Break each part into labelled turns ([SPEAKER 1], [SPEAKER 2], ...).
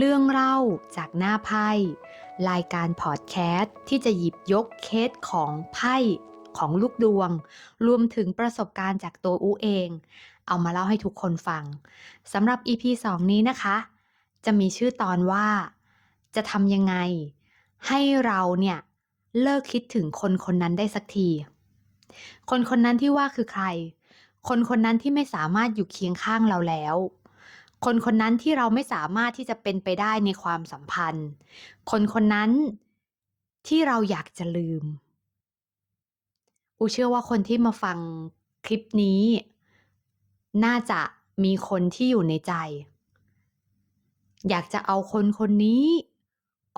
[SPEAKER 1] เรื่องเล่าจากหน้าไพ่ รายการพอดแคสต์ที่จะหยิบยกเคสของไพ่ของลูกดวง รวมถึงประสบการณ์จากตัวอูเอง เอามาเล่าให้ทุกคนฟังสำหรับ EP 2 นี้นะคะ จะมีชื่อตอนว่า จะทำยังไง ให้เราเนี่ยเลิกคิดถึงคนคนนั้นได้สักที คนคนนั้นที่ว่าคือใคร คนคนนั้นที่ไม่สามารถอยู่เคียงข้างเราแล้ว คนคนนั้นที่เราไม่สามารถที่จะเป็นไปได้ในความสัมพันธ์ คนคนนั้นที่เราอยากจะลืม อูเชื่อว่าคนที่มาฟังคลิปนี้ น่าจะมีคนที่อยู่ในใจ อยากจะเอาคนคนนี้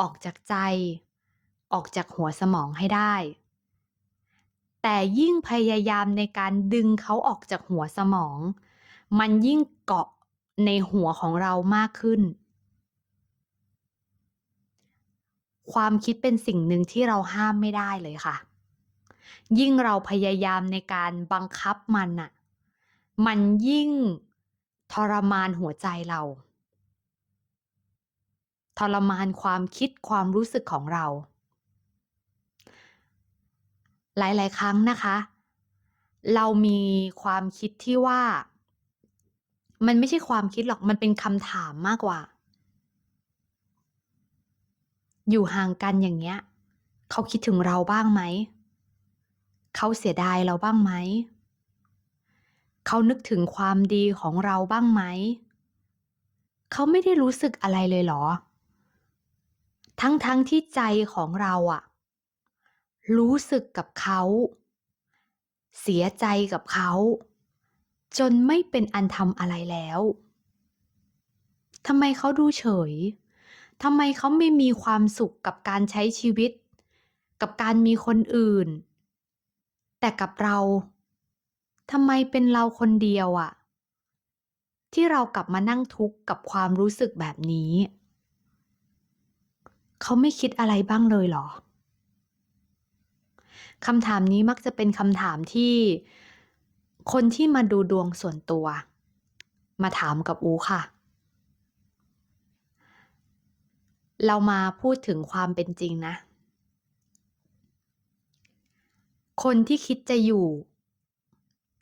[SPEAKER 1] ออกจากใจ ออกจากหัวสมองให้ได้ แต่ยิ่งพยายามในการดึงเขาออกจากหัวสมอง มันยิ่งเกาะ ในหัวของเรามากขึ้น ความคิดเป็นสิ่งหนึ่งที่เราห้ามไม่ได้เลยค่ะ ยิ่งเราพยายามในการบังคับมันน่ะ มันยิ่งทรมานหัวใจเรา ทรมานความคิดความรู้สึกของเรา หลาย ๆ ครั้งนะคะ เรามีความคิดที่ว่า มันไม่ใช่ความคิดหรอกมันเป็นคำถามมากกว่า อยู่ห่างกันอย่างเงี้ย เขาคิดถึงเราบ้างไหม เขาเสียดายเราบ้างไหม เขานึกถึงความดีของเราบ้างไหม เขาไม่ได้รู้สึกอะไรเลยเหรอ ทั้งๆทที่ใจของเราอะรู้สึกกับเขา เสียใจกับเขา จนไม่เป็นอันทำอะไรแล้วทำไมเขาดูเฉยทำไมเขาไม่มีความสุขกับการใช้ชีวิต กับการมีคนอื่น แต่กับเราทำไมเป็นเราคนเดียวอะที่เรากลับมานั่งทุกข์กับความรู้สึกแบบนี้ เขาไม่คิดอะไรบ้างเลยเหรอคำถามนี้มักจะเป็นคำถามที่ คนที่มาดูดวงส่วนตัว มาถามกับอูค่ะ เรามาพูดถึงความเป็นจริงนะ คนที่คิดจะอยู่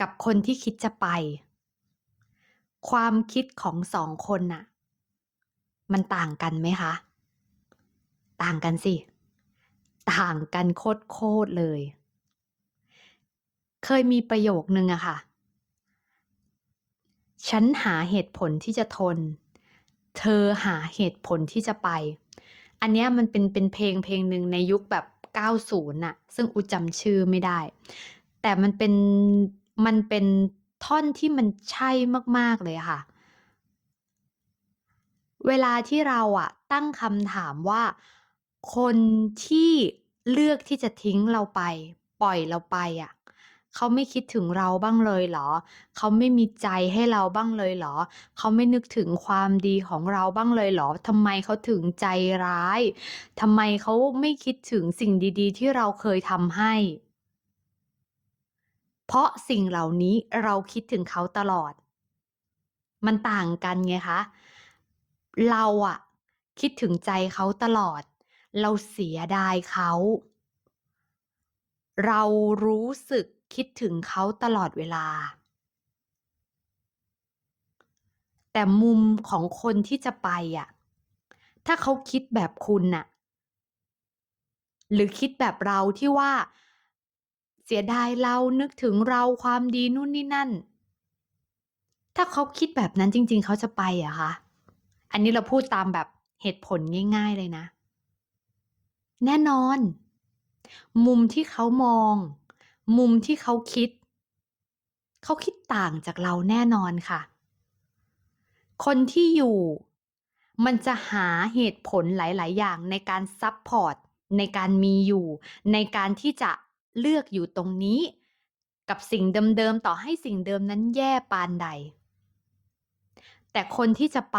[SPEAKER 1] กับคนที่คิดจะไป ความคิดของสองคนน่ะ มันต่างกันไหมคะ ต่างกันสิ ต่างกันโคตรๆเลย เคยมีประโยคนึงอะค่ะ ฉันหาเหตุผลที่จะทน เธอหาเหตุผลที่จะไป อันเนี้ยมันเป็น เป็นเพลงเพลงหนึ่งในยุคแบบ 90 น่ะ ซึ่งอูจำชื่อไม่ได้ แต่มันเป็น มันเป็นท่อนที่มันใช่มาก ๆ เลยค่ะ เวลาที่เราอะตั้งคำถามว่า คนที่เลือกที่จะทิ้งเราไป ปล่อยเราไปอะ เขาไม่คิดถึงเราบ้างเลยเหรอ เขาไม่มีใจให้เราบ้างเลยเหรอ เขาไม่นึกถึงความดีของเราบ้างเลยเหรอทำไมเขาถึงใจร้ายทำไมเขาไม่คิดถึงสิ่งดีๆ ที่เราเคยทำให้ เพราะสิ่งเหล่านี้เราคิดถึงเขาตลอด มันต่างกันไงคะ เราอะคิดถึงใจเขาตลอด เราเสียดายเขา เรารู้สึก คิดถึงเขาตลอดเวลา แต่มุมของคนที่จะไปอะถ้าเขาคิดแบบคุณน่ะ หรือคิดแบบเราที่ว่า เสียดายเรานึกถึงเราความดีนู่นนี่นั่น ถ้าเขาคิดแบบนั้นจริง ๆ เขาจะไปอะคะอันนี้เราพูดตามแบบเหตุผลง่าย ๆ เลยนะ แน่นอน มุมที่เขามอง มุมที่เขาคิด เขาคิดต่างจากเราแน่นอนค่ะ คนที่อยู่มันจะหาเหตุผลหลาย ๆ อย่างในการซัปพอร์ตในการมีอยู่ ในการที่จะเลือกอยู่ตรงนี้ กับสิ่งเดิม ๆ ต่อให้สิ่งเดิมนั้นแย่ปานใด แต่คนที่จะไป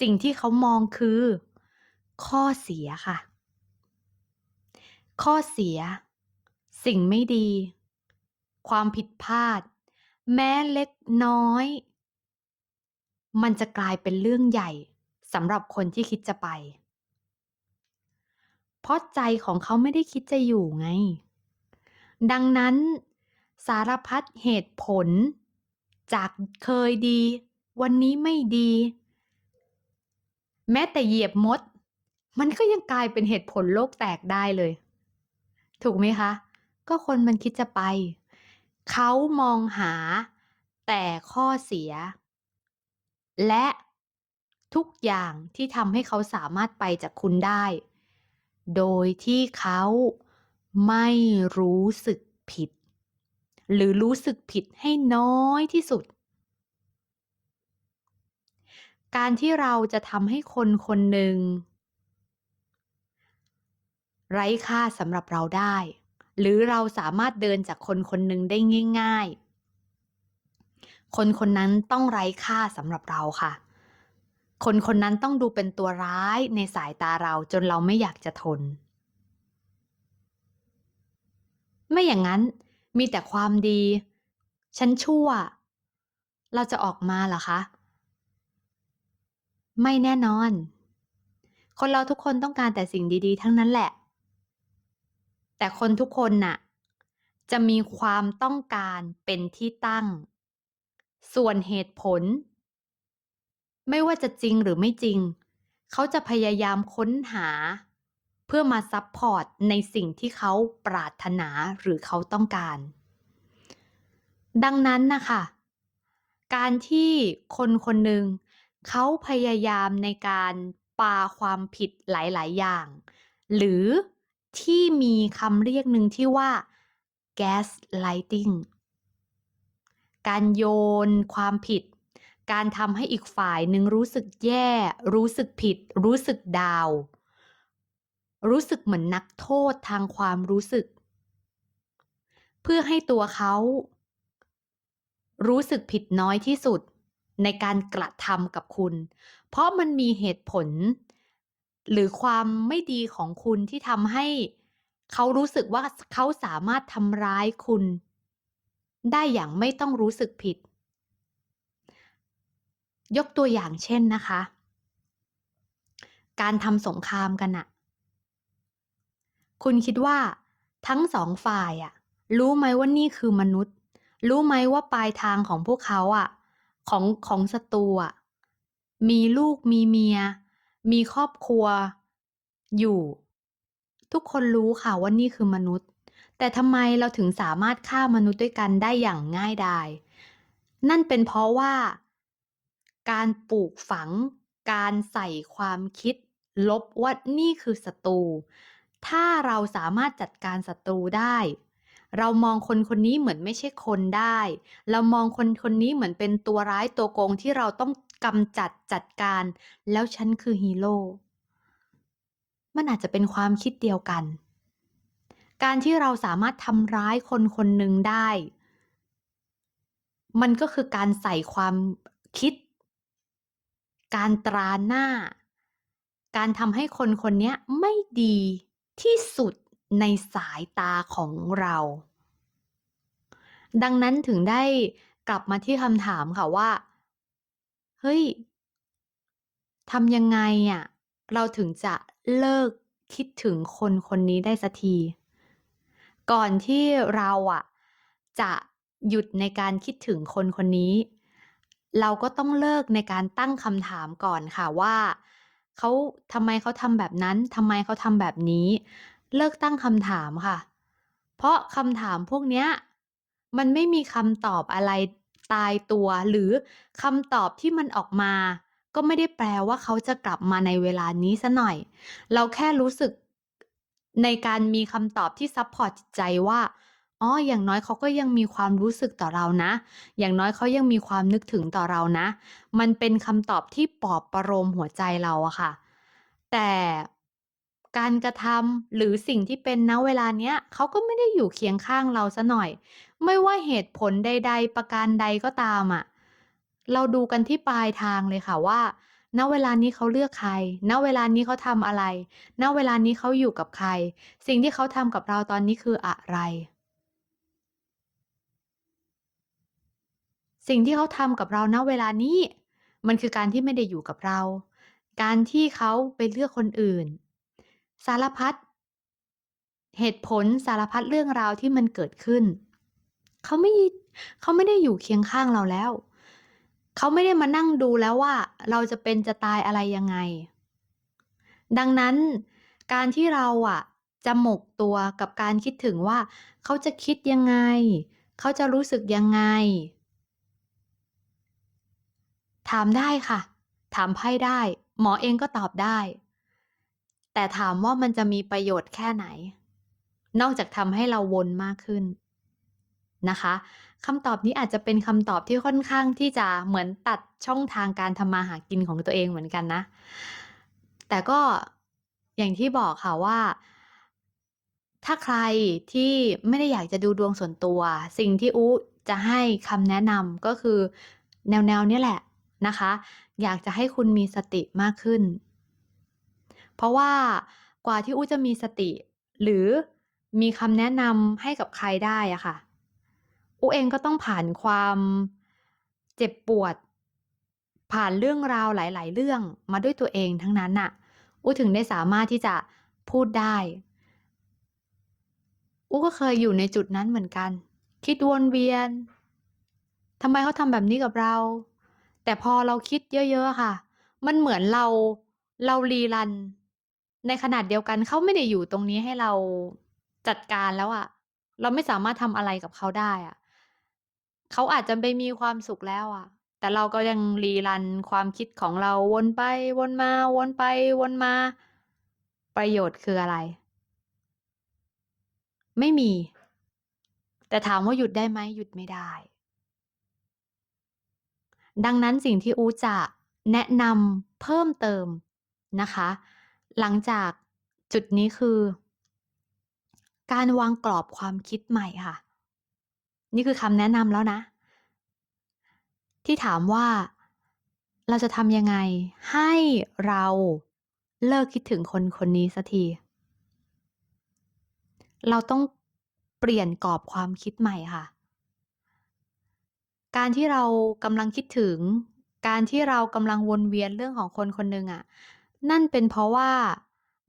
[SPEAKER 1] สิ่งที่เขามองคือ ข้อเสียค่ะ ข้อเสีย สิ่งไม่ดี ความผิดพลาด แม้เล็กน้อย มันจะกลายเป็นเรื่องใหญ่สำหรับคนที่คิดจะไป เพราะใจของเขาไม่ได้คิดจะอยู่ไง ดังนั้น สารพัดเหตุผล จากเคยดี วันนี้ไม่ดี แม้แต่เหยียบมด มันก็ยังกลายเป็นเหตุผลโลกแตกได้เลย ถูกไหมคะ ก็คนมันคิดจะไป เขามองหาแต่ข้อเสีย และทุกอย่างที่ทำให้เขาสามารถไปจากคุณได้ โดยที่เขาไม่รู้สึกผิด หรือรู้สึกผิดให้น้อยที่สุด การที่เราจะทำให้คนคนหนึ่ง ไร้ค่าสำหรับเราได้ หรือเราสามารถเดินจากคนคนหนึ่งได้ง่าย ๆ คนคนนั้นต้องไร้ค่าสำหรับเราค่ะ คนคนนั้นต้องดูเป็นตัวร้ายในสายตาเราจนเราไม่อยากจะทน ไม่อย่างนั้นมีแต่ความดี ฉันชั่ว เราจะออกมาเหรอคะ ไม่แน่นอน คนเราทุกคนต้องการแต่สิ่งดีๆ ทั้งนั้นแหละ แต่คนทุกคนน่ะ จะมีความต้องการเป็นที่ตั้ง ส่วนเหตุผล ไม่ว่าจะจริงหรือไม่จริง เขาจะพยายามค้นหา เพื่อมาซับพอร์ตในสิ่งที่เขาปรารถนาหรือเขาต้องการ ดังนั้นนะคะการที่คนคนหนึ่งเขาพยายามในการปาความผิดหลาย ๆ อย่าง หรือ ที่มีคำเรียกหนึ่งที่ว่า gaslighting การโยนความผิด การทำให้อีกฝ่ายหนึ่งรู้สึกแย่ รู้สึกผิด รู้สึกดาว รู้สึกเหมือนนักโทษทางความรู้สึก เพื่อให้ตัวเขา รู้สึกผิดน้อยที่สุดในการกระทำกับคุณ เพราะมันมีเหตุผล หรือความไม่ดีของคุณที่ทำให้เขารู้สึกว่าเขาสามารถทำร้ายคุณ ได้อย่างไม่ต้องรู้สึกผิด ยกตัวอย่างเช่นนะคะ การทำสงครามกันอะคุณคิดว่าทั้งสองฝ่ายอะรู้ไหมว่านี่คือมนุษย์ รู้ไหมว่าปลายทางของพวกเขาอะของของศัตรูอะมีลูกมีเมีย มีครอบครัวอยู่ ทุกคนรู้ค่ะว่านี่คือมนุษย์ แต่ทำไมเราถึงสามารถฆ่ามนุษย์ด้วยกันได้อย่างง่ายดาย นั่นเป็นเพราะว่า การปลูกฝัง การใส่ความคิด ลบว่านี่คือศัตรู ถ้าเราสามารถจัดการศัตรูได้ เรามองคนคนนี้เหมือนไม่ใช่คนได้ เรามองคนคนนี้เหมือนเป็นตัวร้ายตัวโกงที่เราต้อง กำจัดจัดการ แล้วฉันคือฮีโร่ มันอาจจะเป็นความคิดเดียวกัน การที่เราสามารถทำร้ายคนคนหนึ่งได้ มันก็คือการใส่ความคิด การตราหน้า การทำให้คนคนนี้ไม่ดีที่สุดในสายตาของเรา ดังนั้นถึงได้กลับมาที่คำถามค่ะว่า เฮ้ย ทำยังไงอะ เราถึงจะเลิกคิดถึงคนคนนี้ได้สักที ก่อนที่เราอะจะหยุดในการคิดถึงคนคนนี้ เราก็ต้องเลิกในการตั้งคำถามก่อนค่ะว่า เขาทำไมเขาทำแบบนั้น ทำไมเขาทำแบบนี้ เลิกตั้งคำถามค่ะ เพราะคำถามพวกเนี้ย มันไม่มีคำตอบอะไร ตายตัว หรือคำตอบที่มันออกมา ก็ไม่ได้แปลว่าเขาจะกลับมาในเวลานี้ซะหน่อย เราแค่รู้สึกในการมีคำตอบที่ซัปพอร์ตจิตใจว่าอ๋ออย่างน้อยเขาก็ยังมีความรู้สึกต่อเรานะ อย่างน้อยเขายังมีความนึกถึงต่อเรานะ มันเป็นคำตอบที่ปลอบประโลมหัวใจเราอะค่ะ แต่ การกระทำหรือสิ่งที่เป็นณเวลาเนี้ยเขาก็ไม่ได้อยู่เคียงข้างเราเสียหน่อย ไม่ว่าเหตุผลใด ๆ ประการใดก็ตามอะเราดูกันที่ปลายทางเลยค่ะว่า ณเวลานี้เขาเลือกใคร ณเวลานี้เขาทำอะไร ณเวลานี้เขาอยู่กับใคร สิ่งที่เขาทำกับเราตอนนี้คืออะไร สิ่งที่เขาทำกับเราณเวลานี้ มันคือการที่ไม่ได้อยู่กับเรา การที่เขาไปเลือกคนอื่น สารพัดเหตุผลสารพัดเรื่องราวที่มันเกิดขึ้น เขาไม่เขาไม่ได้อยู่เคียงข้างเราแล้ว เขาไม่ได้มานั่งดูแล้วว่า เราจะเป็นจะตายอะไรยังไง ดังนั้นการที่เราอะ จะหมกตัวกับการคิดถึงว่า เขาจะคิดยังไง เขาจะรู้สึกยังไง ถามได้ค่ะ ถามไพ่ได้ หมอเองก็ตอบได้ แต่ถามว่ามันจะมีประโยชน์แค่ไหน นอกจากทำให้เราวนมากขึ้นนะคะคำตอบนี้อาจจะเป็นคำตอบที่ค่อนข้างที่จะเหมือนตัดช่องทางการทำมาหากินของตัวเองเหมือนกันนะ แต่ก็อย่างที่บอกค่ะว่า ถ้าใครที่ไม่ได้อยากจะดูดวงส่วนตัว สิ่งที่อูจะให้คำแนะนำก็คือแนวๆนี้แหละนะคะ อยากจะให้คุณมีสติมากขึ้น เพราะว่ากว่าที่อูจะมีสติ หรือมีคำแนะนำให้กับใครได้อะค่ะ อูเองก็ต้องผ่านความเจ็บปวด ผ่านเรื่องราวหลาย ๆ เรื่องมาด้วยตัวเองทั้งนั้นน่ะ อูถึงได้สามารถที่จะพูดได้ อูก็เคยอยู่ในจุดนั้นเหมือนกัน คิดวนเวียนทำไมเขาทำแบบนี้กับเรา แต่พอเราคิดเยอะ ๆ ค่ะ มันเหมือนเราเรารีรัน ในขนาดเดียวกันเขาไม่ได้อยู่ตรงนี้ให้เราจัดการแล้วอะ เราไม่สามารถทำอะไรกับเขาได้อะ เขาอาจจะไปมีความสุขแล้วอะ แต่เราก็ยังรีรันความคิดของเราวนไปวนมา วนไปวนมา ประโยชน์คืออะไร ไม่มี แต่ถามว่าหยุดได้ไหมหยุดไม่ได้ ดังนั้นสิ่งที่อูจะแนะนำเพิ่มเติมนะคะ หลังจากจุดนี้คือ การวางกรอบความคิดใหม่ค่ะ นี่คือคำแนะนำแล้วนะ ที่ถามว่าเราจะทำยังไงให้เราเลิกคิดถึงคนคนนี้สักที เราต้องเปลี่ยนกรอบความคิดใหม่ค่ะ การที่เรากำลังคิดถึง การที่เรากำลังวนเวียนเรื่องของคนคนหนึ่งอะ นั่นเป็นเพราะว่า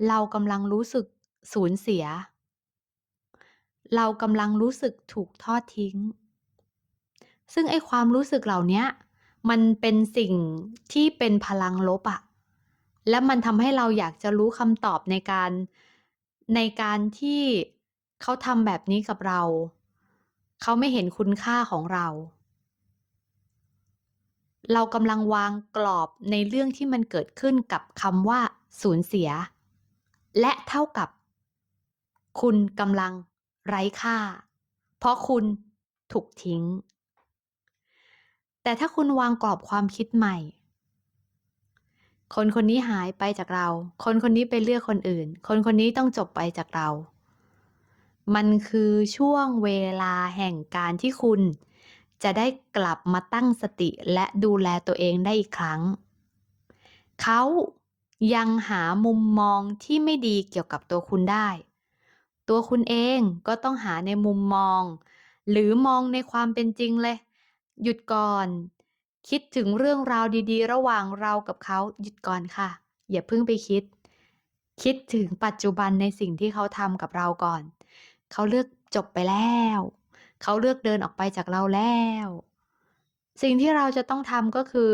[SPEAKER 1] เรากำลังรู้สึกสูญเสีย เรากำลังรู้สึกถูกทอดทิ้ง ซึ่งไอ้ความรู้สึกเหล่านี้มันเป็นสิ่งที่เป็นพลังลบอะและมันทำให้เราอยากจะรู้คำตอบในการในการที่เขาทำแบบนี้กับเรา เขาไม่เห็นคุณค่าของเรา เรากำลังวางกรอบในเรื่องที่มันเกิดขึ้นกับคำว่า สูญเสีย และเท่ากับ คุณกำลังไร้ค่า เพราะคุณถูกทิ้ง แต่ถ้าคุณวางกรอบความคิดใหม่ คนคนนี้หายไปจากเรา คนคนนี้ไปเลือกคนอื่น คนคนนี้ต้องจบไปจากเรา มันคือช่วงเวลาแห่งการที่คุณ จะได้กลับมาตั้งสติและดูแลตัวเองได้อีกครั้ง เขายังหามุมมองที่ไม่ดีเกี่ยวกับตัวคุณได้ ตัวคุณเองก็ต้องหาในมุมมอง หรือมองในความเป็นจริงเลย หยุดก่อน คิดถึงเรื่องราวดีๆ ระหว่างเรากับเขาหยุดก่อนค่ะ อย่าเพิ่งไปคิด คิดถึงปัจจุบันในสิ่งที่เขาทำกับเราก่อน เขาเลือกจบไปแล้ว เขาเลือกเดินออกไปจากเราแล้ว สิ่งที่เราจะต้องทำก็คือ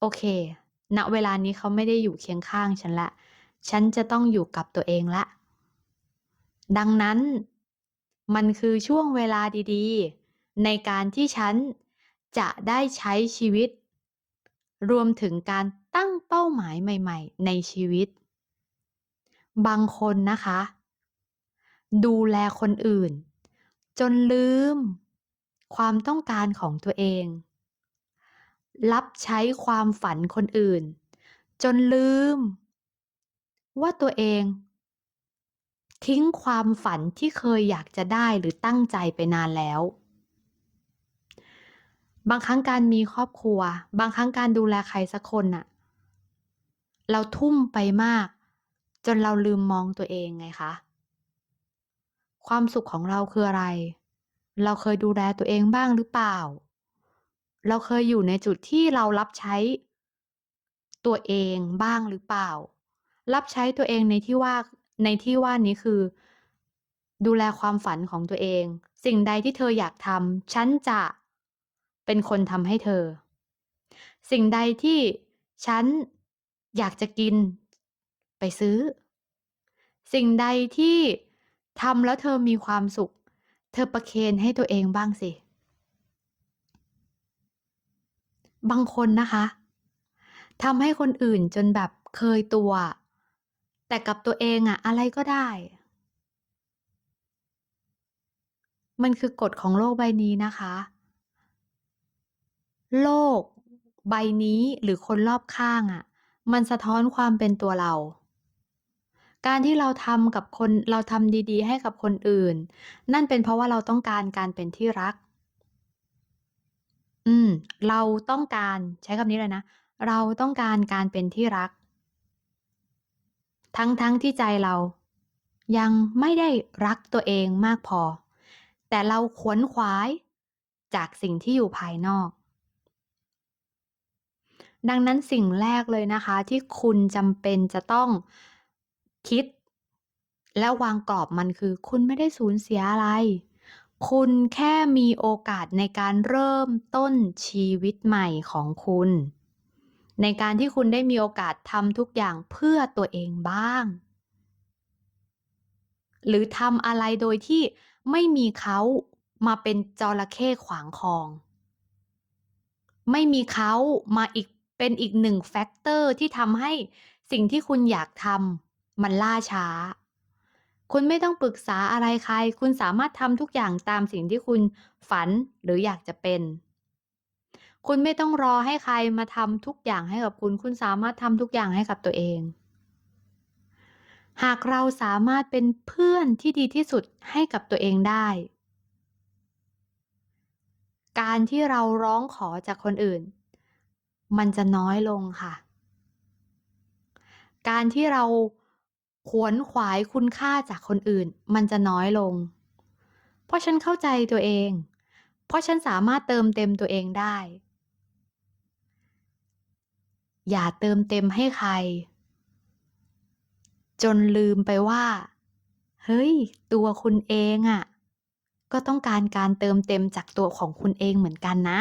[SPEAKER 1] โอเค ณ เวลานี้เขาไม่ได้อยู่เคียงข้างฉันละ ฉันจะต้องอยู่กับตัวเองละ ดังนั้น มันคือช่วงเวลาดีๆ ในการที่ฉันจะได้ใช้ชีวิต รวมถึงการตั้งเป้าหมายใหม่ ๆ ในชีวิต บางคนนะคะ ดูแลคนอื่น จนลืม ความต้องการของตัวเอง รับใช้ความฝันคนอื่น จนลืม ว่าตัวเอง ทิ้งความฝันที่เคยอยากจะได้หรือตั้งใจไปนานแล้ว บางครั้งการมีครอบครัว บางครั้งการดูแลใครสักคนน่ะ เราทุ่มไปมาก จนเราลืมมองตัวเองไงคะ ความสุขของเราคืออะไร เราเคยดูแลตัวเองบ้างหรือเปล่า เราเคยอยู่ในจุดที่เรารับใช้ตัวเองบ้างหรือเปล่า รับใช้ตัวเองในที่ว่าในที่ว่านี้คือ ดูแลความฝันของตัวเอง สิ่งใดที่เธออยากทำฉันจะเป็นคนทำให้เธอ สิ่งใดที่ฉันอยากจะกินไปซื้อ สิ่งใดที่ ทำแล้วเธอมีความสุข เธอประเคนให้ตัวเองบ้างสิ บางคนนะคะทำให้คนอื่นจนแบบเคยตัว แต่กับตัวเองอะอะไรก็ได้ มันคือกฎของโลกใบนี้นะคะ โลกใบนี้หรือคนรอบข้างอะมันสะท้อนความเป็นตัวเรา การที่เราทำกับคน เราทำดี ๆ ให้กับคนอื่น นั่นเป็นเพราะว่าเราต้องการการเป็นที่รัก อืม เราต้องการใช้คำนี้เลยนะ เราต้องการการเป็นที่รัก ทั้งๆทที่ใจเรา ยังไม่ได้รักตัวเองมากพอ แต่เราขวนขวายจากสิ่งที่อยู่ภายนอก ดังนั้นสิ่งแรกเลยนะคะ ที่คุณจำเป็นจะต้อง คิด และวางกรอบมันคือ คุณไม่ได้สูญเสียอะไร คุณแค่มีโอกาสในการเริ่มต้นชีวิตใหม่ของคุณ ในการที่คุณได้มีโอกาสทำทุกอย่างเพื่อตัวเองบ้าง หรือทำอะไรโดยที่ไม่มีเขามาเป็นจระเข้ขวางคลอง ไม่มีเขามาอีกเป็นอีกหนึ่งแฟกเตอร์ที่ทำให้สิ่งที่คุณอยากทำ มันล่าช้า คุณไม่ต้องปรึกษาอะไรใคร คุณสามารถทำทุกอย่างตามสิ่งที่คุณฝันหรืออยากจะเป็น คุณไม่ต้องรอให้ใครมาทำทุกอย่างให้กับคุณ คุณสามารถทำทุกอย่างให้กับตัวเอง หากเราสามารถเป็นเพื่อนที่ดีที่สุดให้กับตัวเองได้ การที่เราร้องขอจากคนอื่น มันจะน้อยลงค่ะการที่เรา ขวนขวายคุณค่าจากคนอื่น มันจะน้อยลง เพราะฉันเข้าใจตัวเอง เพราะฉันสามารถเติมเต็มตัวเองได้ อย่าเติมเต็มให้ใคร จนลืมไปว่า เฮ้ย ตัวคุณเองอะ่ะ ก็ต้องการการเติมเต็มจากตัวของคุณเองเหมือนกันนะ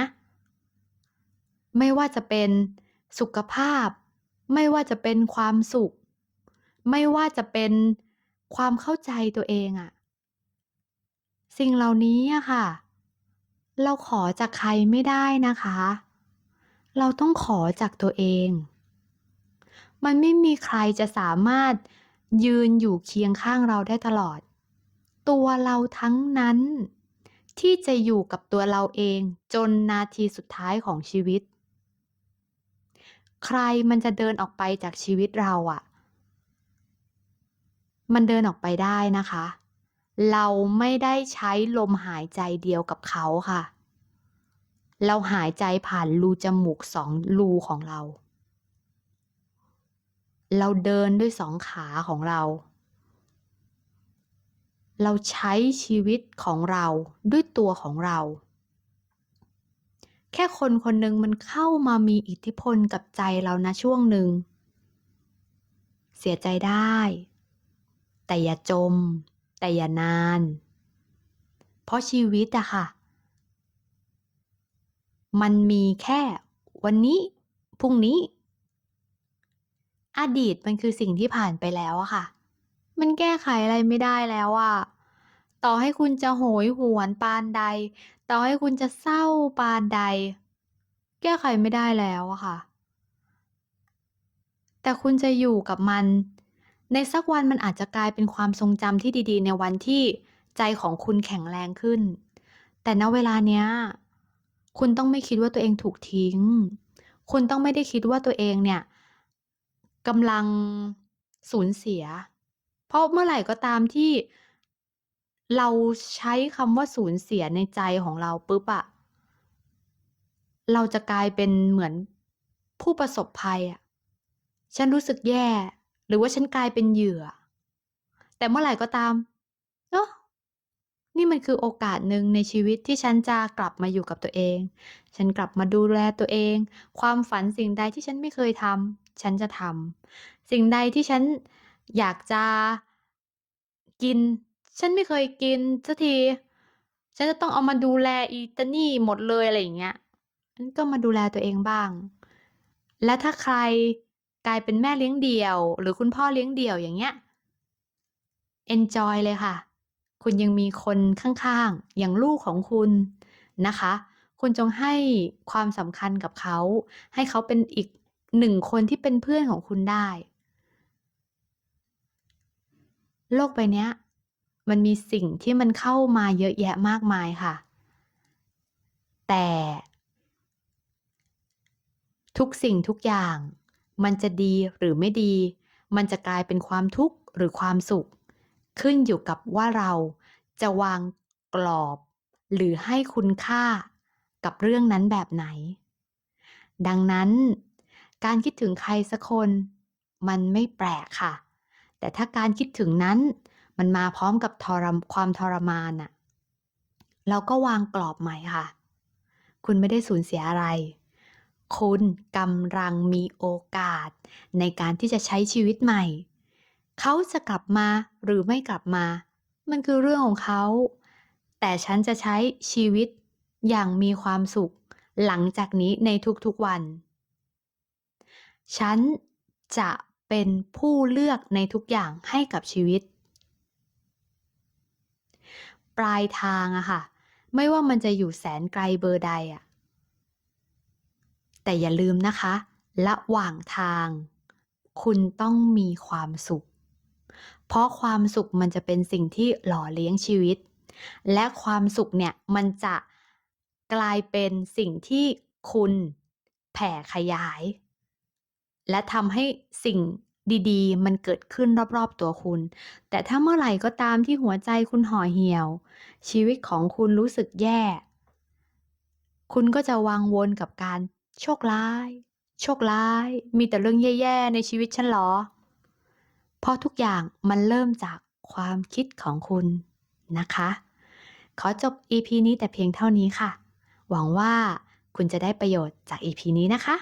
[SPEAKER 1] ไม่ว่าจะเป็นสุขภาพ ไม่ว่าจะเป็นความสุข ไม่ว่าจะเป็นความเข้าใจตัวเองอะสิ่งเหล่านี้อะค่ะ เราขอจากใครไม่ได้นะคะ เราต้องขอจากตัวเอง มันไม่มีใครจะสามารถยืนอยู่เคียงข้างเราได้ตลอด ตัวเราทั้งนั้นที่จะอยู่กับตัวเราเองจนนาทีสุดท้ายของชีวิต ใครมันจะเดินออกไปจากชีวิตเราอะ่ะ มันเดินออกไปได้นะคะ เราไม่ได้ใช้ลมหายใจเดียวกับเขาค่ะ เราหายใจผ่านรูจมูกสองรูของเรา เราเดินด้วยสองขาของเรา เราใช้ชีวิตของเราด้วยตัวของเรา แค่คนคนหนึ่งมันเข้ามามีอิทธิพลกับใจเรานะช่วงหนึ่ง เสียใจได้ แต่อย่าจม แต่อย่านาน เพราะชีวิตอะค่ะ มันมีแค่วันนี้พรุ่งนี้ อดีตมันคือสิ่งที่ผ่านไปแล้วอะค่ะ มันแก้ไขอะไรไม่ได้แล้วอะต่อให้คุณจะโหยหวนปานใด ต่อให้คุณจะเศร้าปานใด แก้ไขไม่ได้แล้วอะค่ะ แต่คุณจะอยู่กับมัน ในสักวันมันอาจจะกลายเป็นความทรงจำที่ดีๆ ในวันที่ใจของคุณแข็งแรงขึ้น แต่ณเวลาเนี้ย คุณต้องไม่คิดว่าตัวเองถูกทิ้ง คุณต้องไม่ได้คิดว่าตัวเองเนี่ยกำลังสูญเสีย เพราะเมื่อไหร่ก็ตามที่เราใช้คำว่าสูญเสียในใจของเราปุ๊บอะเราจะกลายเป็นเหมือนผู้ประสบภัยอะฉันรู้สึกแย่ หรือว่าฉันกลายเป็นเหยื่อ แต่เมื่อไหร่ก็ตามเนาะนี่มันคือโอกาสหนึ่งในชีวิตที่ฉันจะกลับมาอยู่กับตัวเอง ฉันกลับมาดูแลตัวเอง ความฝันสิ่งใดที่ฉันไม่เคยทฉันจะทำสิ่งใดที่ฉันอยากจะกิน ฉันไม่เคยกินสักที ฉันจะต้องเอามาดูแลอีตานี่หมดเลยอะไรอย่างเงี้ยฉันก็มาดูแลตัวเองบ้าง และถ้าใคร กลายเป็นแม่เลี้ยงเดี่ยว หรือคุณพ่อเลี้ยงเดี่ยวอย่างเงี้ย enjoy เลยค่ะ คุณยังมีคนข้างๆ อย่างลูกของคุณนะคะ คุณจงให้ความสำคัญกับเขา ให้เขาเป็นอีกหนึ่งคนที่เป็นเพื่อนของคุณได้ โลกใบเนี้ยมันมีสิ่งที่มันเข้ามาเยอะแยะมากมายค่ะ แต่ ทุกสิ่งทุกอย่าง มันจะดีหรือไม่ดี มันจะกลายเป็นความทุกข์หรือความสุข ขึ้นอยู่กับว่าเราจะวางกรอบ หรือให้คุณค่ากับเรื่องนั้นแบบไหน ดังนั้น การคิดถึงใครสักคน มันไม่แปลกค่ะ แต่ถ้าการคิดถึงนั้นมันมาพร้อมกับทรมความทรมานน่ะเราก็วางกรอบใหม่ค่ะ คุณไม่ได้สูญเสียอะไร คุณกำลังมีโอกาส ในการที่จะใช้ชีวิตใหม่ เขาจะกลับมาหรือไม่กลับมา มันคือเรื่องของเขา แต่ฉันจะใช้ชีวิตอย่างมีความสุข หลังจากนี้ในทุกๆวัน ฉันจะเป็นผู้เลือกในทุกอย่างให้กับชีวิต ปลายทางอะค่ะ ไม่ว่ามันจะอยู่แสนไกลเบอร์ใดอะ แต่อย่าลืมนะคะ ระหว่างทาง คุณต้องมีความสุข เพราะความสุขมันจะเป็นสิ่งที่หล่อเลี้ยงชีวิต และความสุขเนี่ยมันจะกลายเป็นสิ่งที่คุณแผ่ขยาย และทำให้สิ่งดีๆ มันเกิดขึ้นรอบๆตัวคุณ แต่ถ้าเมื่อไหร่ก็ตามที่หัวใจคุณห่อเหี่ยว ชีวิตของคุณรู้สึกแย่ คุณก็จะวังวนกับการ โชคร้าย โชคร้าย มีแต่เรื่องแย่ๆในชีวิตฉันหรอ เพราะทุกอย่างมันเริ่มจากความคิดของคุณนะคะ ขอจบ EP นี้แต่เพียงเท่านี้ค่ะ หวังว่าคุณจะได้ประโยชน์จาก EP นี้นะคะ